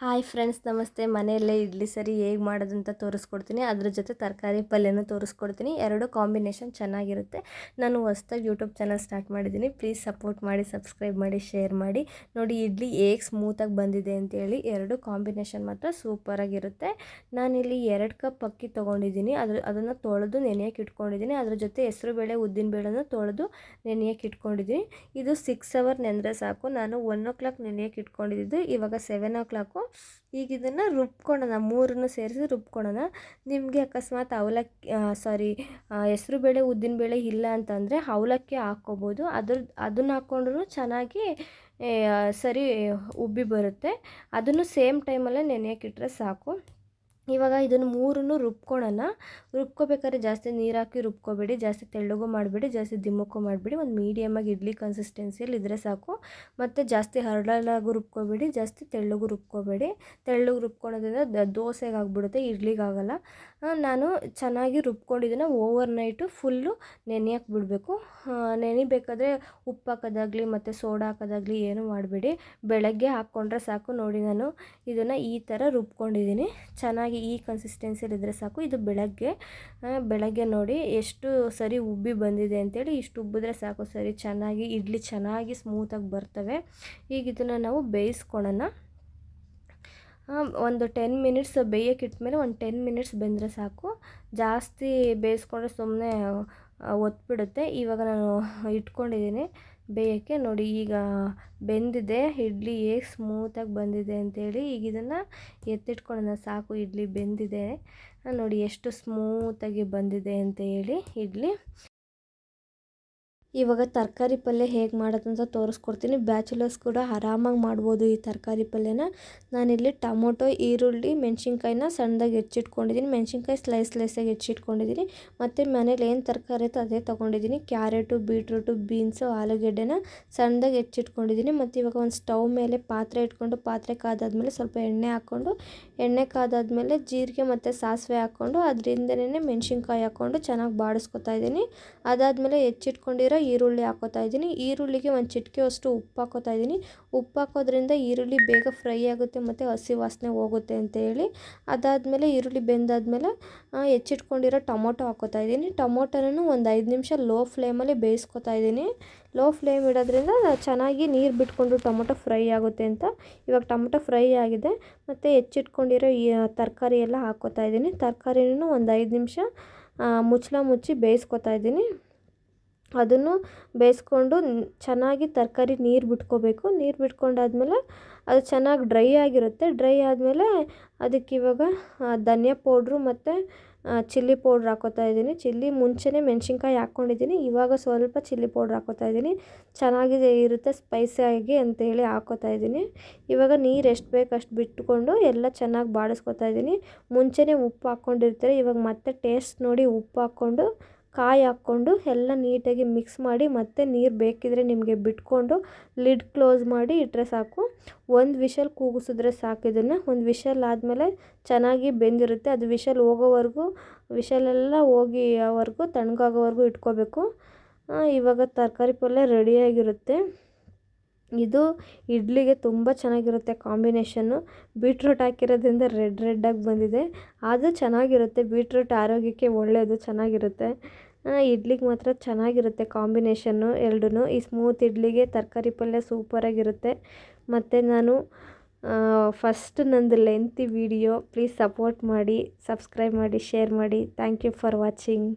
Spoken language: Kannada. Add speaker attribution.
Speaker 1: ಹಾಯ್ ಫ್ರೆಂಡ್ಸ್, ನಮಸ್ತೆ. ಮನೆಯಲ್ಲೇ ಇಡ್ಲಿ ಸರಿ ಹೇಗೆ ಮಾಡೋದು ಅಂತ ತೋರಿಸ್ಕೊಡ್ತೀನಿ. ಅದ್ರ ಜೊತೆ ತರಕಾರಿ ಪಲ್ಯನೂ ತೋರಿಸ್ಕೊಡ್ತೀನಿ. ಎರಡು ಕಾಂಬಿನೇಷನ್ ಚೆನ್ನಾಗಿರುತ್ತೆ. ನಾನು ಹೊಸ್ದಾಗಿ ಯೂಟ್ಯೂಬ್ ಚಾನಲ್ ಸ್ಟಾರ್ಟ್ ಮಾಡಿದ್ದೀನಿ. ಪ್ಲೀಸ್ ಸಪೋರ್ಟ್ ಮಾಡಿ, ಸಬ್ಸ್ಕ್ರೈಬ್ ಮಾಡಿ, ಶೇರ್ ಮಾಡಿ. ನೋಡಿ, ಇಡ್ಲಿ ಹೇಗೆ ಸ್ಮೂತಾಗಿ ಬಂದಿದೆ ಅಂತೇಳಿ ಎರಡು ಕಾಂಬಿನೇಷನ್ ಮಾತ್ರ ಸೂಪರಾಗಿರುತ್ತೆ ನಾನಿಲ್ಲಿ ಎರಡು ಕಪ್ ಅಕ್ಕಿ ತೊಗೊಂಡಿದ್ದೀನಿ. ಅದ್ರ, ಅದನ್ನು ತೊಳೆದು ನೆನೆಯಕ್ಕೆ ಇಟ್ಕೊಂಡಿದ್ದೀನಿ. ಅದ್ರ ಜೊತೆ ಹೆಸರು ಬೇಳೆ, ಉದ್ದಿನ ಬೇಳೆನ ತೊಳೆದು ನೆನೆಯಕ್ಕೆ ಇಟ್ಕೊಂಡಿದ್ದೀನಿ. ಇದು ಸಿಕ್ಸ್ ಅವರ್ ನೆಂದರೆ ಸಾಕು. ನಾನು ಒನ್ ಓ ಕ್ಲಾಕ್ ನೆನೆಯಕ್ಕೆ ಇಟ್ಕೊಂಡಿದ್ದು. ಇವಾಗ ಸೆವೆನ್ ಓ ಕ್ಲಾಕು ಈಗ ಇದನ್ನು ರುಬ್ಕೊಳ್ಳೋಣ ಮೂರನ್ನು ಸೇರಿಸಿ ರುಬ್ಕೊಳ್ಳೋಣ ನಿಮಗೆ ಅಕಸ್ಮಾತ್ ಅವಲಕ್ಕಿ ಸಾರಿ ಹೆಸರು ಬೇಳೆ, ಉದ್ದಿನ ಬೇಳೆ ಇಲ್ಲ ಅಂತಂದರೆ ಅವಲಕ್ಕಿ ಹಾಕ್ಕೋಬೋದು. ಅದ್ರ, ಅದನ್ನು ಹಾಕ್ಕೊಂಡ್ರು ಚೆನ್ನಾಗಿ ಸರಿ ಉಬ್ಬಿ ಬರುತ್ತೆ. ಅದನ್ನು ಸೇಮ್ ಟೈಮಲ್ಲೇ ನೆನೆಯೋಕ್ಕಿಟ್ರೆ ಸಾಕು. ಇವಾಗ ಇದನ್ನು ಮೂರನ್ನು ರುಬ್ಕೊಳ್ಳೋಣ ರುಬ್ಕೋಬೇಕಾದ್ರೆ ಜಾಸ್ತಿ ನೀರು ಹಾಕಿ ರುಬ್ಕೋಬೇಡಿ, ಜಾಸ್ತಿ ತೆಳ್ಳಗೂ ಮಾಡಬೇಡಿ, ಜಾಸ್ತಿ ದಿಮ್ಮಕ್ಕೂ ಮಾಡಬೇಡಿ. ಒಂದು ಮೀಡಿಯಮಾಗಿ ಇಡ್ಲಿ ಕನ್ಸಿಸ್ಟೆನ್ಸಿಯಲ್ಲಿ ಇದ್ದರೆ ಸಾಕು. ಮತ್ತು ಜಾಸ್ತಿ ಹರಳಲಾಗೂ ರುಬ್ಕೋಬೇಡಿ, ಜಾಸ್ತಿ ತೆಳ್ಳಗೂ ರುಬ್ಕೋಬೇಡಿ. ತೆಳ್ಳಗೆ ರುಬ್ಕೊಳೋದ್ರಿಂದ ದೋಸೆಗೆ ಆಗಿಬಿಡುತ್ತೆ ಇಡ್ಲಿಗಾಗಲ್ಲ ನಾನು ಚೆನ್ನಾಗಿ ರುಬ್ಕೊಂಡಿದ್ದನ್ನು ಓವರ್ ನೈಟು ಫುಲ್ಲು ನೆನೆಯಕ್ಕೆ ಬಿಡಬೇಕು. ನೆನಿಬೇಕಾದ್ರೆ ಉಪ್ಪು ಹಾಕೋದಾಗಲಿ ಮತ್ತು ಸೋಡಾ ಹಾಕೋದಾಗಲಿ ಏನೂ ಮಾಡಬೇಡಿ. ಬೆಳಗ್ಗೆ ಹಾಕ್ಕೊಂಡ್ರೆ ಸಾಕು. ನೋಡಿ ನಾನು ಇದನ್ನು ಈ ಥರ ರುಬ್ಕೊಂಡಿದ್ದೀನಿ ಚೆನ್ನಾಗಿ ಈ ಕನ್ಸಿಸ್ಟೆನ್ಸಿಲಿದ್ದರೆ ಸಾಕು. ಇದು ಬೆಳಗ್ಗೆ ಬೆಳಗ್ಗೆ ನೋಡಿ ಎಷ್ಟು ಸರಿ ಉಬ್ಬಿ ಬಂದಿದೆ ಅಂತೇಳಿ ಇಷ್ಟು ಉಬ್ಬಿದ್ರೆ ಸಾಕು. ಸರಿ ಚೆನ್ನಾಗಿ, ಇಡ್ಲಿ ಚೆನ್ನಾಗಿ ಸ್ಮೂತಾಗಿ ಬರ್ತವೆ. ಈಗ ಇದನ್ನು ನಾವು ಬೇಯಿಸ್ಕೊಳ್ಳೋಣ ಒಂದು ಟೆನ್ ಮಿನಿಟ್ಸ್ ಬೇಯಕ್ಕೆ ಇಟ್ಮೇಲೆ ಒಂದು ಟೆನ್ ಮಿನಿಟ್ಸ್ ಬೆಂದರೆ ಸಾಕು. ಜಾಸ್ತಿ ಬೇಯಿಸ್ಕೊಂಡ್ರೆ ಸುಮ್ಮನೆ ಒತ್ಬಿಡುತ್ತೆ. ಇವಾಗ ನಾನು ಇಟ್ಕೊಂಡಿದ್ದೀನಿ. ಬೇಯೋಕ್ಕೆ ನೋಡಿ ಈಗ ಬೆಂದಿದೆ, ಇಡ್ಲಿ ಹೇಗೆ ಸ್ಮೂತಾಗಿ ಬಂದಿದೆ ಅಂತೇಳಿ ಈಗ ಇದನ್ನು ಎತ್ತಿಟ್ಕೊಳ್ಳೋಣ, ಸಾಕು ಇಡ್ಲಿ ಬೆಂದಿದೆ. ನೋಡಿ ಎಷ್ಟು ಸ್ಮೂತಾಗಿ ಬಂದಿದೆ ಅಂತ ಹೇಳಿ ಇಡ್ಲಿ. ಇವಾಗ ತರಕಾರಿ ಪಲ್ಯ ಹೇಗೆ ಮಾಡೋದು ಅಂತ ತೋರಿಸ್ಕೊಡ್ತೀನಿ. ಬ್ಯಾಚುಲರ್ಸ್ ಕೂಡ ಆರಾಮಾಗಿ ಮಾಡ್ಬೋದು ಈ ತರಕಾರಿ ಪಲ್ಯನ. ನಾನಿಲ್ಲಿ ಟೊಮೊಟೊ, ಈರುಳ್ಳಿ, ಮೆಣಸಿನ್ಕಾಯಿನ ಸಣ್ಣದಾಗಿ ಹೆಚ್ಚಿಟ್ಕೊಂಡಿದ್ದೀನಿ. ಮೆಣಸಿನ್ಕಾಯಿ ಸ್ಲೈಸ್ ಸ್ಲೈಸಾಗಿ ಹೆಚ್ಚಿಟ್ಕೊಂಡಿದ್ದೀನಿ. ಮತ್ತು ಮನೇಲಿ ಏನು ತರಕಾರಿ ಇತ್ತು ಅದೇ ತೊಗೊಂಡಿದ್ದೀನಿ. ಕ್ಯಾರೆಟು ಬೀಟ್ರೂಟು ಬೀನ್ಸು ಆಲೂಗೆಡ್ಡೆನ ಸಣ್ಣದಾಗಿ ಹೆಚ್ಚಿಟ್ಕೊಂಡಿದ್ದೀನಿ. ಮತ್ತು ಇವಾಗ ಒಂದು ಸ್ಟವ್ ಮೇಲೆ ಪಾತ್ರೆ ಇಟ್ಕೊಂಡು ಪಾತ್ರೆ ಕಾದಾದ್ಮೇಲೆ ಸ್ವಲ್ಪ ಎಣ್ಣೆ ಹಾಕ್ಕೊಂಡು, ಎಣ್ಣೆ ಕಾದಾದ್ಮೇಲೆ ಜೀರಿಗೆ ಮತ್ತು ಸಾಸಿವೆ ಹಾಕ್ಕೊಂಡು, ಅದರಿಂದನೇ ಮೆಣಸಿನ್ಕಾಯಿ ಹಾಕ್ಕೊಂಡು ಚೆನ್ನಾಗಿ ಬಾಡಿಸ್ಕೊತಾ ಇದ್ದೀನಿ. ಅದಾದಮೇಲೆ ಹೆಚ್ಚಿಟ್ಕೊಂಡಿರೋ ಈರುಳ್ಳಿ ಹಾಕೋತಾ ಇದ್ದೀನಿ. ಈರುಳ್ಳಿಗೆ ಒಂದು ಚಿಟಿಕೆ ಅಷ್ಟು ಉಪ್ಪು ಹಾಕೋತಾ ಇದ್ದೀನಿ. ಉಪ್ಪು ಹಾಕೋದ್ರಿಂದ ಈರುಳ್ಳಿ ಬೇಗ ಫ್ರೈ ಆಗುತ್ತೆ ಮತ್ತು ಹಸಿ ವಾಸನೆ ಹೋಗುತ್ತೆ ಅಂತ ಹೇಳಿ. ಅದಾದಮೇಲೆ ಈರುಳ್ಳಿ ಬೆಂದಾದಮೇಲೆ ಹೆಚ್ಚಿಟ್ಕೊಂಡಿರೋ ಟೊಮೊಟೊ ಹಾಕೋತಾ ಇದ್ದೀನಿ. ಟೊಮೊಟೊನೂ ಒಂದು ಐದು ನಿಮಿಷ ಲೋ ಫ್ಲೇಮಲ್ಲಿ ಬೇಯಿಸ್ಕೊತಾ ಇದ್ದೀನಿ. ಲೋ ಫ್ಲೇಮ್ ಇಡೋದ್ರಿಂದ ಚೆನ್ನಾಗಿ ನೀರು ಬಿಟ್ಕೊಂಡು ಟೊಮೊಟೊ ಫ್ರೈ ಆಗುತ್ತೆ ಅಂತ. ಇವಾಗ ಟೊಮೊಟೊ ಫ್ರೈ ಆಗಿದೆ. ಮತ್ತು ಹೆಚ್ಚಿಟ್ಕೊಂಡಿರೋ ಈ ತರಕಾರಿ ಎಲ್ಲ ಹಾಕ್ಕೋತಾ ಇದ್ದೀನಿ. ತರಕಾರಿನೂ ಒಂದು ಐದು ನಿಮಿಷ ಮುಚ್ಚಳ ಮುಚ್ಚಿ ಬೇಯಿಸ್ಕೊತಾ ಇದ್ದೀನಿ. ಅದನ್ನು ಬೇಯಿಸ್ಕೊಂಡು ಚೆನ್ನಾಗಿ ತರಕಾರಿ ನೀರು ಬಿಟ್ಕೋಬೇಕು. ನೀರು ಬಿಟ್ಕೊಂಡಾದ್ಮೇಲೆ ಅದು ಚೆನ್ನಾಗಿ ಡ್ರೈ ಆಗಿರುತ್ತೆ. ಡ್ರೈ ಆದಮೇಲೆ ಅದಕ್ಕೆ ಇವಾಗ ಧನಿಯಾ ಪೌಡ್ರು ಮತ್ತು ಚಿಲ್ಲಿ ಪೌಡ್ರ್ ಹಾಕೋತಾ ಇದ್ದೀನಿ. ಚಿಲ್ಲಿ ಮುಂಚೆನೇ ಮೆಣಸಿನ್ಕಾಯಿ ಹಾಕ್ಕೊಂಡಿದ್ದೀನಿ. ಇವಾಗ ಸ್ವಲ್ಪ ಚಿಲ್ಲಿ ಪೌಡ್ರ್ ಹಾಕೋತಾ ಇದ್ದೀನಿ. ಚೆನ್ನಾಗಿದೆ ಇರುತ್ತೆ ಸ್ಪೈಸಿಯಾಗಿ ಅಂತೇಳಿ ಹಾಕೋತಾ ಇದ್ದೀನಿ. ಇವಾಗ ನೀರು ಎಷ್ಟು ಬೇಕು ಅಷ್ಟು ಬಿಟ್ಕೊಂಡು ಎಲ್ಲ ಚೆನ್ನಾಗಿ ಬಾಡಿಸ್ಕೊತಾ ಇದ್ದೀನಿ. ಮುಂಚೆನೇ ಉಪ್ಪು ಹಾಕ್ಕೊಂಡಿರ್ತಾರೆ, ಇವಾಗ ಮತ್ತೆ ಟೇಸ್ಟ್ ನೋಡಿ ಉಪ್ಪು ಹಾಕ್ಕೊಂಡು ಕಾಯಿ ಹಾಕ್ಕೊಂಡು ಎಲ್ಲ ನೀಟಾಗಿ ಮಿಕ್ಸ್ ಮಾಡಿ ಮತ್ತೆ ನೀರು ಬೇಕಿದ್ರೆ ನಿಮಗೆ ಬಿಟ್ಕೊಂಡು ಲಿಡ್ ಕ್ಲೋಸ್ ಮಾಡಿ ಇಟ್ಟರೆ ಸಾಕು. ಒಂದು ವಿಷಲ್ ಕೂಗಿಸಿದ್ರೆ ಸಾಕು ಇದನ್ನು. ಒಂದು ವಿಷಲ್ ಆದಮೇಲೆ ಚೆನ್ನಾಗಿ ಬೆಂದಿರುತ್ತೆ. ಅದು ವಿಷಲ್ ಹೋಗೋವರೆಗೂ ವಿಷಲೆಲ್ಲ ಹೋಗಿವರೆಗೂ ತಣ್ಣಗಾಗೋವರೆಗೂ ಇಟ್ಕೋಬೇಕು. ಇವಾಗ ತರಕಾರಿ ಪಲ್ಯ ರೆಡಿಯಾಗಿರುತ್ತೆ. ಇದು ಇಡ್ಲಿಗೆ ತುಂಬ ಚೆನ್ನಾಗಿರುತ್ತೆ ಕಾಂಬಿನೇಷನ್ನು ಬೀಟ್ರೂಟ್ ಹಾಕಿರೋದ್ರಿಂದ ರೆಡ್ ರೆಡ್ಡಾಗಿ ಬಂದಿದೆ. ಅದು ಚೆನ್ನಾಗಿರುತ್ತೆ. ಬೀಟ್ರೂಟ್ ಆರೋಗ್ಯಕ್ಕೆ ಒಳ್ಳೆಯದು ಚೆನ್ನಾಗಿರುತ್ತೆ. ಇಡ್ಲಿಗೆ ಮಾತ್ರ ಚೆನ್ನಾಗಿರುತ್ತೆ ಕಾಂಬಿನೇಷನ್ನು ಎರಡೂ ಈ ಸ್ಮೂತ್ ಇಡ್ಲಿಗೆ ತರಕಾರಿ ಪಲ್ಯ ಸೂಪರಾಗಿರುತ್ತೆ. ಮತ್ತು ನಾನು ಫಸ್ಟ್ ನಂದು ಲೆಂತಿ ವಿಡಿಯೋ ಪ್ಲೀಸ್ ಸಪೋರ್ಟ್ ಮಾಡಿ ಸಬ್ಸ್ಕ್ರೈಬ್ ಮಾಡಿ ಶೇರ್ ಮಾಡಿ. Thank you for watching